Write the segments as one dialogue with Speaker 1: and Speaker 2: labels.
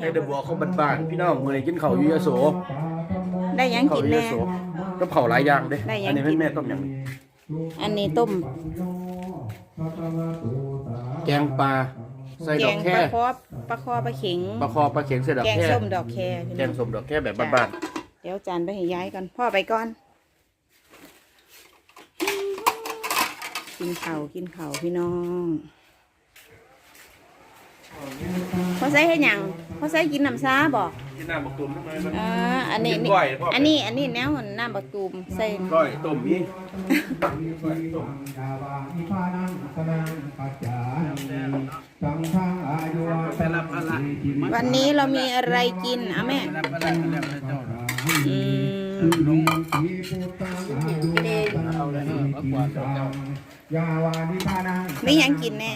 Speaker 1: ให้เดบัวเขาบ้านๆพี่น้องมื้อนี้กินข้าวอยู่ยโส
Speaker 2: ได้หยัง
Speaker 1: ข้าว
Speaker 2: กิน
Speaker 1: อยู่ย
Speaker 2: แน่
Speaker 1: โสกับข้าวหลายอย่างเด้
Speaker 2: ได้หยัง
Speaker 1: อันนี้
Speaker 2: กิน
Speaker 1: แม่ต้มหยัง
Speaker 2: อันนี้ต้ม
Speaker 1: แกงปลาใส่
Speaker 2: แก
Speaker 1: ดอก
Speaker 2: ง
Speaker 1: แค่
Speaker 2: ปลาคอปลาคอปลาเข็ง
Speaker 1: ปลาคอปลาเข็งใส่ดอก
Speaker 2: แกง
Speaker 1: แค่
Speaker 2: ส้มดอกแคพี่
Speaker 1: แก
Speaker 2: น้อง
Speaker 1: งส้มดอกแค่แบบบ้าน
Speaker 2: เดี๋ยวจานไปให้ย้ายก่อนพ่อไปก่อน กินข้าวกินข้าวพี่น้อง พอใส่ให้หยังพอใส่กินน้ำซาบอก
Speaker 1: ๆกินน้ำบักตุ่มทำไมมัน
Speaker 2: อ่าอันนี้
Speaker 1: กินก้อยพ่ออั
Speaker 2: อันนี้อันนี้แนวน้ำบักตูมใส่
Speaker 1: ก้อยต้มนี่
Speaker 2: วันนี้เรามีอะไรกินอะแม่อืมไม่ยังกินแน่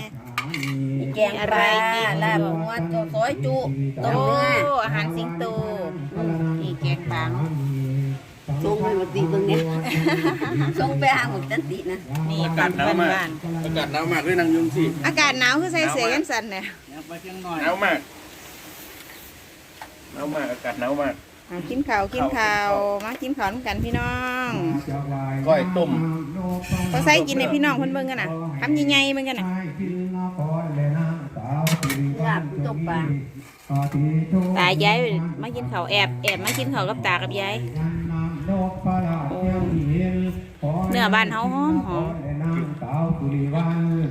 Speaker 3: แกงปลาลาบหัวตัวซอยจุ
Speaker 2: โต
Speaker 3: ต้มเนื้อ
Speaker 2: อาหารสิงโตนี่แกงปัง
Speaker 3: ส่งไปหมดตีเบิ่งเนี่ยส่งไปหาหมดจันตินะ
Speaker 2: นี่
Speaker 1: อา
Speaker 2: ปั
Speaker 1: กาศ
Speaker 2: น
Speaker 1: หนาว
Speaker 2: บ้าน
Speaker 1: มาก
Speaker 2: บ้าน
Speaker 1: อากาศหนาวมากเลยนางยุงสิ
Speaker 2: อากาศหนาวคือใส่เสื้อกันสั่นเนี่ย
Speaker 1: หนาวมากหนาวมากอากาศหนาวมาก
Speaker 2: อะกินข้าวกินข้าวมากินข้าวน้ำกันพี่น้อง
Speaker 1: ก้อยต้ม
Speaker 2: พอใส่กินในพี่น้องเพิ่นเบิ่งกันน่ะทำยังไงเบิ่งกันน่ะ
Speaker 3: ลาบตกปลา
Speaker 2: ตายายมากินข้าวแอบแอบมากินข้าวกับตากับยายเนื้อบ้านเฮาหอมหอม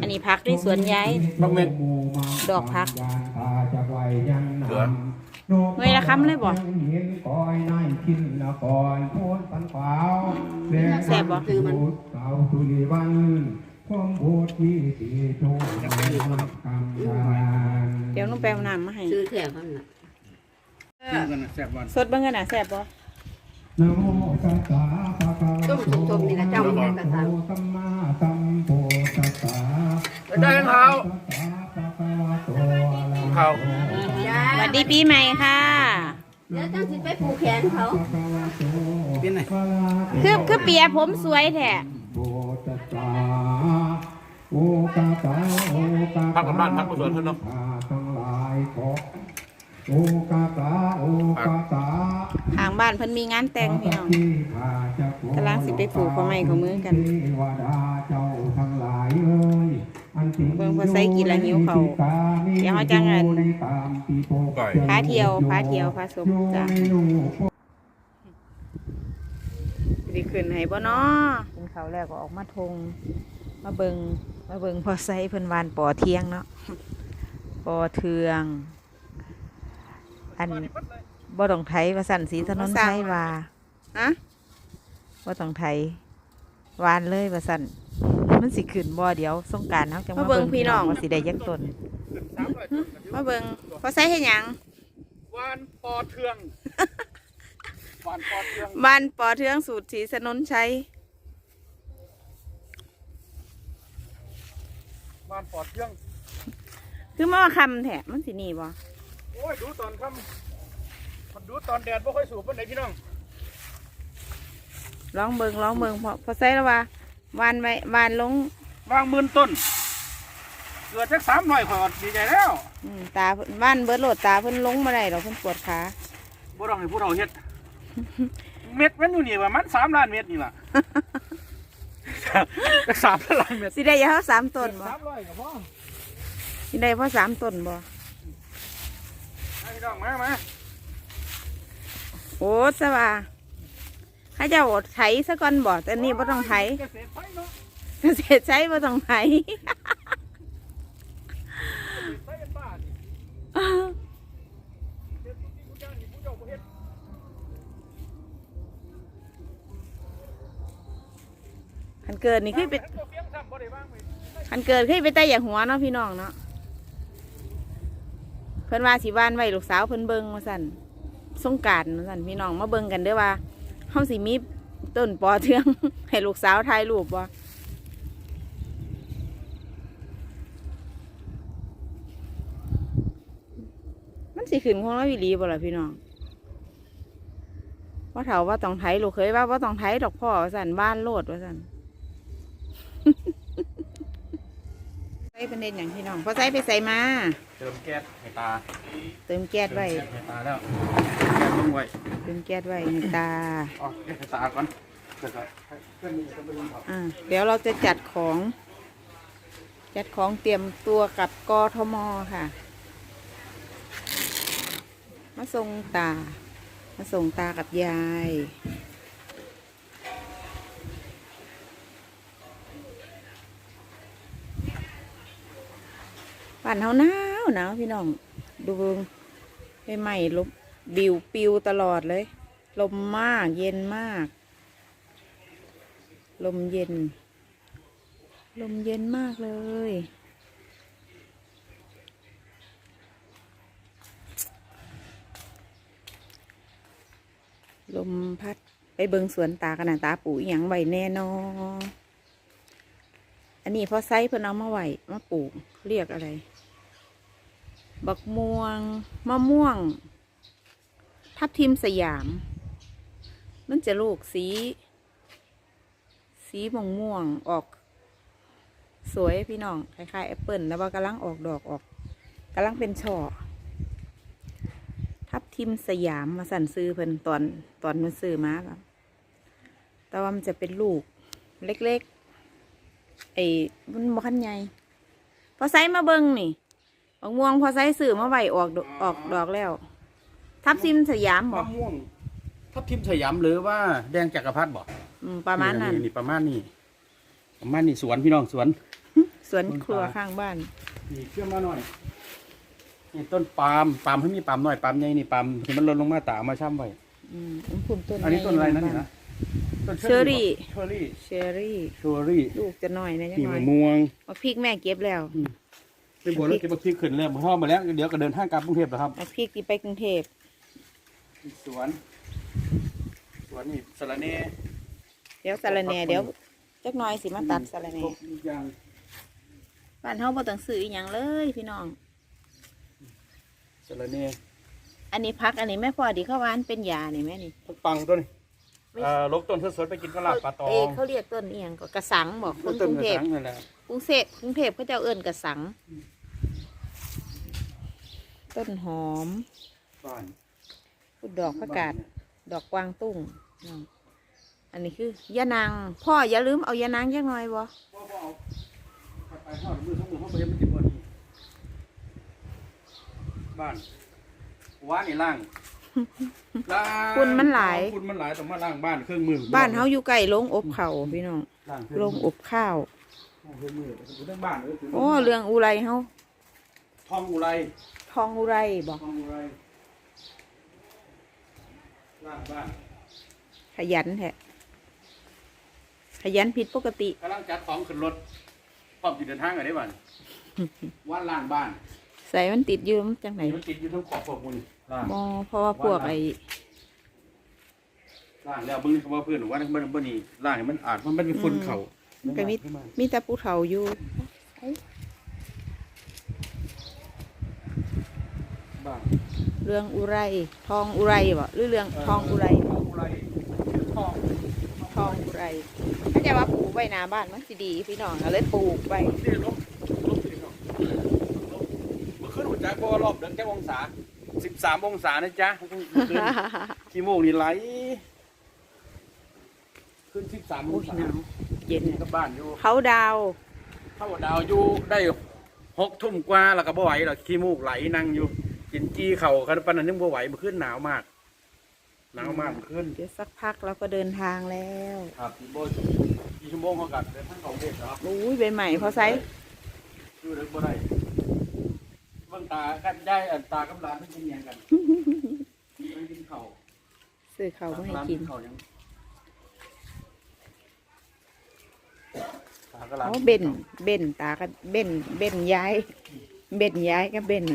Speaker 2: อันนี้ผักด้วยสวนยาย
Speaker 1: บักเม็ด
Speaker 2: ดอกผัก
Speaker 1: เกลือ
Speaker 2: หน่วยละคำเลยบ่แซ่บบ่
Speaker 3: คือมัน
Speaker 2: เดี๋ยวนุ่งแปลน้ำมาให้
Speaker 3: ซื้อแถวมันนะ
Speaker 2: สดบิ่งกันนะแซ่บบ่
Speaker 3: ต้มสุกๆนี่นะเจ้ามัน ดี
Speaker 2: ปีใหม่ค่ะ
Speaker 3: เดี๋ยวจังสิไปผูกแขนเขา
Speaker 2: คือคือเปียผมสวยแท้
Speaker 1: พักกับบ้านพักกับสวนเพิ่นเนาะ
Speaker 2: ทางบ้านเพิ่นมีงานแต่งพี่น้องกำลังสิไปปลูกข้าวไม้ข้าวมือกันเบิ่งพอใส่กินแล้วหิวข้าวเดี๋ยวเฮาจังอัน
Speaker 1: ก้อย
Speaker 2: พาเที่ยวพาเที่ยวพาสมจ้ะสิขึ้นให้บ่เนาะกินข้าวแล้วก็ออกมาทง มาเบิงมาเบิงพอใส่เพิ่นวานปอเทียงเนาะปอเทือง อันบ่ต้องไถว่าสั่นสีถนนไทยว่าอะบ่ต้องไถวานเลยว่าสั่น มันสิขึ้นบ่เดี๋ยวสงกรารเฮาจังมาเบิ่งพี่น้อง ว่าสิได้ยักต้นมาเบิ่งพอใส่เฮ็ดหยัง
Speaker 1: วานปอเทืองวานปอเทือง
Speaker 2: บ้านปอเทืองสูตรสีสนนชัย วา
Speaker 1: นปอเทือง
Speaker 2: คือมาคำแถะมันสิหนี่บ่
Speaker 1: โอ้ยดูตอนค่ำมันดูตอนแดดไม่ค่อยสูบปานใดพี่น้อง
Speaker 2: ลองเบิงลองเบิงพอพอใส่แล้วว่า วานไว้วานลง
Speaker 1: วางหมื่นต้นเกิดสักสามหน่อยขอดีใจแล้ว
Speaker 2: อืมตาเพิ่นวานเบิดโหลดตาเพิ่นลงมาได้ดอกเพิ่นปวดขา
Speaker 1: บ่ต้องให้ผู้เราเฮ็ด เม็ดมันอยู่นี่ว่ามันสามล้านเม็ดนี่ล่ะ สามล้านเม็ด
Speaker 2: สิได้อยาเท่าสามต้นบ่
Speaker 1: สามร้อยก็พอ
Speaker 2: สิได้เพราะสามต้นบ่
Speaker 1: ให้พี่น้องมามา
Speaker 2: โอ้สว่า ข้าเจ้าไถซะก่อนบ่แต่นี่บ่ต้องไถ
Speaker 1: เกษตร
Speaker 2: ใช้บ่ต้องไถ
Speaker 1: ไฟเป็นบ้านเฮ็ดทุกสิ่งทุกอย่างนี่ผู้เจ้าบ่เฮ็ด
Speaker 2: คันเกิดนี่คือไป
Speaker 1: ทั้งตัวเฟียงซ้ำบ่ได้วางไว้
Speaker 2: คันเกิดคือไปแต่อย่าหัวเนาะพี่น้องเนาะเพิ่นว่าสิบ้านไว้ลูกสาวเพิ่นเบิ่งว่าซั่นสงการว่าซั่นพี่น้องมาเบิ่งกันเด้อว่า เฮาสิมีต้นปอเทือง ให้ลูกสาวถ่ายรูปบ่มันสิขึ้นของเราอีหลีบ่ล่ะพี่น้องว่าเฒ่าว่าต้องไถลูกเคยว่าว่าต้องไถดอกพ่อว่าซั่นบ้านโลดว่าซั่นใส่อ้เป็นเด่นอย่างพี่น้องพอใส่ไปใส่มา
Speaker 1: เติมแก๊สให้ตา
Speaker 2: เติมแก๊สไว้
Speaker 1: เติมแก๊สให้ตาแล้วแก๊สต้องไว้
Speaker 2: เติมแก๊สไว้ให้ตา
Speaker 1: อ๋อแก๊สให้ตาก่อนเดี๋ยวก็เครื่องนี้จะไปลงครับ
Speaker 2: อ่าเดี๋ยวเราจะจัดของ จัดของเตรียมตัวกับกทมค่ะ มาส่งตา มาส่งตากับยายบ้านเฮาหนาวหนาวพี่น้อง ดูเบิ่งใบไม้ลม บิวปิวตลอดเลย ลมมากเย็นมาก ลมเย็น ลมเย็นมากเลย ลมพัดไปเบิงสวนตากันนะตาปลูกอหย่างไว้แน่นออันนี้พอไซส์เพิ่อนเอามาไว้มาปลูกเรียกอะไร บักม่วง มะม่วง ทับทิมสยาม มันจะลูกสี สีม่วงม่วงออก สวยพี่น้องคล้ายๆแอปเปิลแล้วว่ากำลังออกดอกออกกำลังเป็นช่อทับทิมสยามมาสั่นซื้อเพิ่นตอนตอนมันซื้อมาครับแต่ว่ามันจะเป็นลูกเล็กๆไอ้มันบ่คันใหญ่พอไซส์มาเบิ่งนี่บางม่วงพอไซส์ซื้อมาไหวออกดอกออกดอกแล้ว ทับทิมสยามบอ
Speaker 1: มะ
Speaker 2: ก
Speaker 1: ม่วงทับทิมสยามหรือว่าแดงจักรพรรดิบ่
Speaker 2: อืมประมาณนั้น
Speaker 1: นี่ประมาณนี้ประมาณนี้สวนพี่น้องสวน
Speaker 2: สวนครัวข้างบ้าน
Speaker 1: นี่เชื่อมาหน่อย นี่ต้นปาล์มปาล์มให้มีปาล์มหน่อยปาล์มใหญ่นี่ปาล์มที่มันหล่นลงมาตาเอามาช่ำไว้
Speaker 2: อืมผมปลูกต้น
Speaker 1: อันนี้ต้นอะไรนั่นนี่นะต้น
Speaker 2: เชอรี่
Speaker 1: เชอรี่
Speaker 2: เชอรี่
Speaker 1: เชอรี่
Speaker 2: ลูกจะน้อยนะจัง
Speaker 1: นี่
Speaker 2: น้อ
Speaker 1: มะ
Speaker 2: ย
Speaker 1: ม่วง
Speaker 2: มาพริกแม่เก็บแล้ว
Speaker 1: เป็นบัวแล้วเก็บบักพริกขึ้นแล้วพ่อมาแล้วเดี๋ยวก็เดินทางกลับกรุงเทพแล้วครับ
Speaker 2: มาพริกที่ไปกรุงเทพ
Speaker 1: สวน สวนนี่สระเน่
Speaker 2: เดี๋ยวสาระแหน่เดี๋ยวจักหน้อยสิมาตัดสาระแหน่
Speaker 1: ครบทุกอย่าง
Speaker 2: บ้านเฮาบ่ต้องซื้ออีหยังเลยพี่น้อง
Speaker 1: สระเน่
Speaker 2: อันนี้พักอันนี้แม่พอดีเข้าหวานเป็นยานี่แม่นี่
Speaker 1: ต้นปังต้นนี้
Speaker 2: ไม่
Speaker 1: เอ่อลกต้นสดๆไปกินกะลาบปลาตอ
Speaker 2: เอก
Speaker 1: ง
Speaker 2: เขาเรียกต้นอีหยังก็กระสังบอกคนก
Speaker 1: ต้น
Speaker 2: รุง
Speaker 1: กระ
Speaker 2: เทพ
Speaker 1: สังนั่นแหละ
Speaker 2: กรุงเทพกรุงเทพเขาจะเอิ้นกระสัง ต้นหอม
Speaker 1: บ้าน
Speaker 2: พุดดอกผักกาดดอกกวางตุ้งน้องอันนี้คือยะนาง พ่ออย่าลืมเอายะนางจักหน่อยบ่
Speaker 1: พ่อพ่อเอาไปทอดมือทั้งมือเขาไปเห็นมันติดบ่นี่บ้านว้านี่ล่างล่าง
Speaker 2: คุณมันหลาย
Speaker 1: คุณมันหลายต้องมาล่างบ้านเครื่องมือ
Speaker 2: บ้านเฮาอยู่ใกล้โรงอบข้าวพี่น้อง
Speaker 1: ล่างเครื่อง
Speaker 2: โรง
Speaker 1: มือ
Speaker 2: อบข้าว
Speaker 1: เครื่องมืออยู่ทั้งบ้านเลย
Speaker 2: โอ้เรื่องอุไรเฮา
Speaker 1: ทองอุไร
Speaker 2: ทองอุไรบอก
Speaker 1: ทองอุไร ล่างบ้าน
Speaker 2: ขยันแท้ขยันผิดปกติ
Speaker 1: กำลังจัดของขึ้นรถพร้อมจะเดินทางกันได้บ้านว่านล่างบ้าน
Speaker 2: ใส่มันติดอยืมนจังไหน
Speaker 1: มันติดอยู่ทั้งขอบพวกมันล่าง
Speaker 2: มอเพราะว่าพวกไอ้
Speaker 1: ล่างแล้วเบิ่งคำว่าเพื่อนหรือว่ามันบ่นี่ล่างให้มันอาจมันเป็นฝุ่นเข่า
Speaker 2: มันก็มีมีแต่ผู้เฒ่าอยู่
Speaker 1: บ้าน
Speaker 2: เรื่องอุไร ทองอุไรบ่หรือเรื่องทองอุไร
Speaker 1: ทองอุไรทอง
Speaker 2: ทองอุไรถ้าจะว่าปลูกไว้หน้าบ้านมันสิดี พี่น้องก็เลยปลูกไว้
Speaker 1: นี่ลบลบสิครับลบเมื่อคืนหัวใจบ่รอบเดือนแค่องศา13องศานะจ๊ะเมื่อคืนขี้โมกนี่ไหลขึ้น13อ
Speaker 2: โอ้
Speaker 1: ง
Speaker 2: ย
Speaker 1: ศา
Speaker 2: หนาวเย็น
Speaker 1: กับบ้านอยู่
Speaker 2: เขาดาว
Speaker 1: เข้าดาวอยู่ได้หกทุ่มกว่าแล้วก็บ่ไหวแล้วขี้มูกไหลนั่งอยู่ กินจี้เข่าคันปานนั้นยังบ่ไหวเมื่อคืนหนาวมาก หนาวมากเมื่อคืน
Speaker 2: เดี๋ยวสักพักเราก็เดินทางแล้ว
Speaker 1: ครับอีกบ่กี่ชั่วโมงเขากัดเดินทางเขาเด็กครับ
Speaker 2: อุ้ยใบใหม่พอไซส์
Speaker 1: อยู่เด็กบ่ได้เบิ่งตากันได้อันตากับหลานมันกินหยังกันไปกินข้าว
Speaker 2: ซื้อเขาวมาให้กิน
Speaker 1: ข้าวยังตากับหลาน
Speaker 2: อ๋อเบ่นเบ่นตากับเบ่นเบ่นย้าย เบ่นย้ายกับเบ่น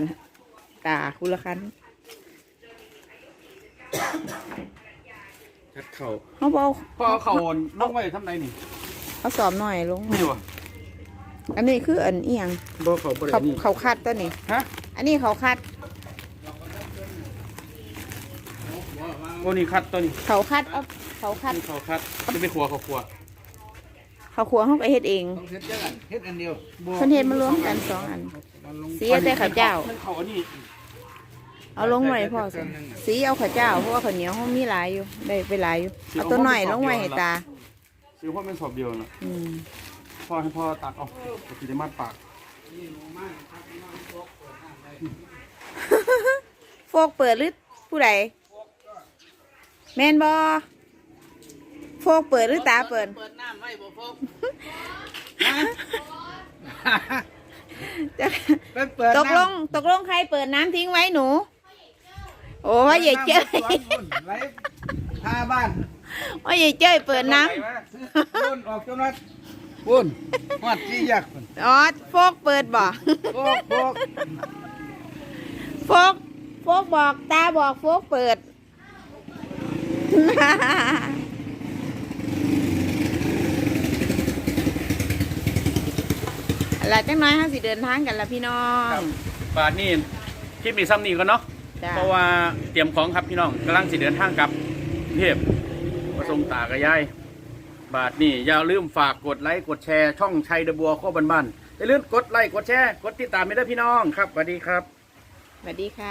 Speaker 2: ตาคุละคัน
Speaker 1: จัดข้าว
Speaker 2: เขาบอก
Speaker 1: พอเอาข้าวลงไว้ทำไดนี่
Speaker 2: เขาสอบหน่อยลง
Speaker 1: นี่วะ
Speaker 2: อันนี้คืออันเอียง
Speaker 1: บ่ข้าวบ่ได้
Speaker 2: เขา
Speaker 1: นี่
Speaker 2: เขาคัดตัวนี้
Speaker 1: ฮะ
Speaker 2: อันนี้เขาคัด
Speaker 1: โอ้นี่คัดตัวนี้
Speaker 2: เขาคัดเอาเขาคัด
Speaker 1: นี่ข้าวคัดจะไปครัวข้าวครัว
Speaker 2: เขข้าวคั่วเฮาก็เฮ็ดเอง
Speaker 4: ต้องเฮ็ดจังอันเฮ็ดอันเดียวบ่
Speaker 2: เพิ่นเฮ็ดมารวมกันสองอัน
Speaker 4: มันลง
Speaker 2: สีเอาแต่ข้าวเจ้า
Speaker 1: มันเขาอันนี้
Speaker 2: เอาลงไว้พ่อสิสีเอาข้าวเจ้าเพราะว่าข้าวเหนียวเฮามีหลายอยู่ได้ไปหลายอยู่เอาตัวหน่อยลงไว้ให้ตา
Speaker 1: ซื้อพ่อเป็นสอบเดียวนะ
Speaker 2: อืม
Speaker 1: พ่อให้พ่อตักเอากินได้มัดปาก
Speaker 2: โฟกเปิดหรือผู้ใดแม่นบ่โฟกเปิดหรือตาเปิด
Speaker 4: เปิดน้ำ ไว้บ่พก
Speaker 2: จะ
Speaker 4: เปิดเปิด
Speaker 2: ตกลงตกลงใครเปิดน้ำทิ้งไว้หนู โอ้ว่าใหญ่เจ้ย
Speaker 4: ไว้ทาบ้าน
Speaker 2: ว่าใหญ่เจ้ยเปิดน้
Speaker 4: พุ่นออกจนว่าพุ่นฮอดที่ยักษ์พุ่นำ
Speaker 2: อ๋อโฟกเปิดบ่
Speaker 4: โอ้โห
Speaker 2: โฟกโฟกบอกตาบอกโฟกเปิด อะไรจังน้อยห้าสิเดินทางกันละพี่น้อง
Speaker 1: บาทนี่คลิปนี้ซ้ำนี่ก็เนาะ
Speaker 2: จ้า
Speaker 1: เพราะว่าเตรียมของครับพี่น้องกำลังสิเดินทางกลับกรุงเทพมาส่งตากระยายบาทนี่อย่าลืมฝากกดไลค์กดแชร์ช่องชัยเดอะบัวข้อบ้านๆอย่าลืมกดไลค์กดแชร์กดติดตามไม่ได้พี่น้องครับสวัสดีครับ
Speaker 2: สวัสดีค่ะ